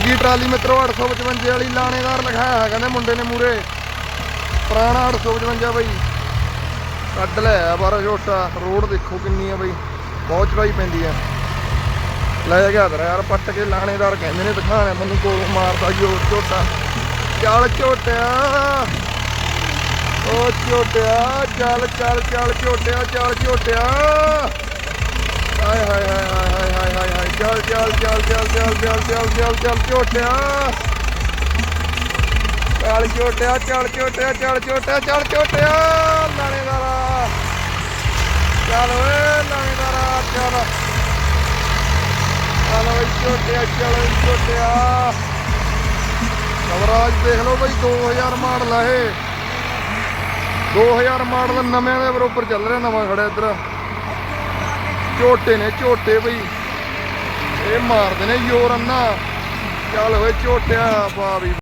ਲੱਗੀ ਟਰਾਲੀ ਮਿੱਤਰੋ 855 ਵਾਲੀ ਲਾਣੇਦਾਰ ਲਿਖਾਇਆ ਹੈ, ਕਹਿੰਦੇ ਮੁੰਡੇ ਨੇ ਮੂਰੇ। ਪੁਰਾਣਾ 855 ਬਈ। ਕੱਢ ਲਿਆ ਬਾਰਾ ਝੋਟਾ ਰੋਡ ਦੇਖੋ ਕਿੰਨੀ ਆ ਬਈ। ਬਹੁਤ ਚੜਾਈ ਪੈਂਦੀ ਆ। ਲੈ ਗਿਆ ਤੇਰਾ ਯਾਰ, ਪੱਟ ਕੇ ਲਾਣੇਦਾਰ ਕਹਿੰਦੇ ਨੇ ਦਿਖਾਣਾ ਮੈਨੂੰ ਕੋਲੋਂ ਮਾਰਦਾ ਜੋ ਝੋਟਾ ਚੱਲ ਝੋਟਿਆ। ਓ ਝੋਟਿਆ, ਚੱਲ ਚੱਲ ਚੱਲ ਝੋਟਿਆ ਚੱਲ ਝੋਟਿਆ। ਹਾਏ ਹਾਏ ਹਾਏ ਚੱਲ ਚੱਲ ਚੱਲ ਚੱਲ ਚੱਲ ਚੱਲ ਚੱਲ ਚੱਲ ਚੱਲ, ਝੋਟਿਆ। ਚੱਲ ਝੋਟਿਆ ਚੱਲ ਝੋਟਿਆ ਚੱਲ ਝੋਟਿਆ ਚੱਲ ਝੋਟਿਆ। ਲਾਣੇਦਾਰਾ ਚੱਲ ਓਏ ਲਾਣੇਦਾਰਾ ਚੱਲ। ਚੱਲ ਓਏ, ਝੋਟਿਆ, ਚੱਲ ਓਏ, ਝੋਟਿਆ। ਨਵਰਾਜ ਦੇਖ ਲਓ ਬਈ 2000 ਮਾਡਲ ਆ ਇਹ। 2000 ਮਾਡਲ ਨਵੇਂ ਦੇ ਬਰੋਬਰ ਚੱਲ ਰਿਹਾ, ਨਵਾਂ ਖੜਾ ਇੱਧਰ। ਝੋਟੇ ਨੇ, ਝੋਟੇ ਬਈ। ਇਹ ਮਾਰਦੇ ਨੇ ਯੋਰ ਅੰਨਾ। ਚੱਲ ਓਏ ਝੋਟਿਆ ਪਾ ਵੀ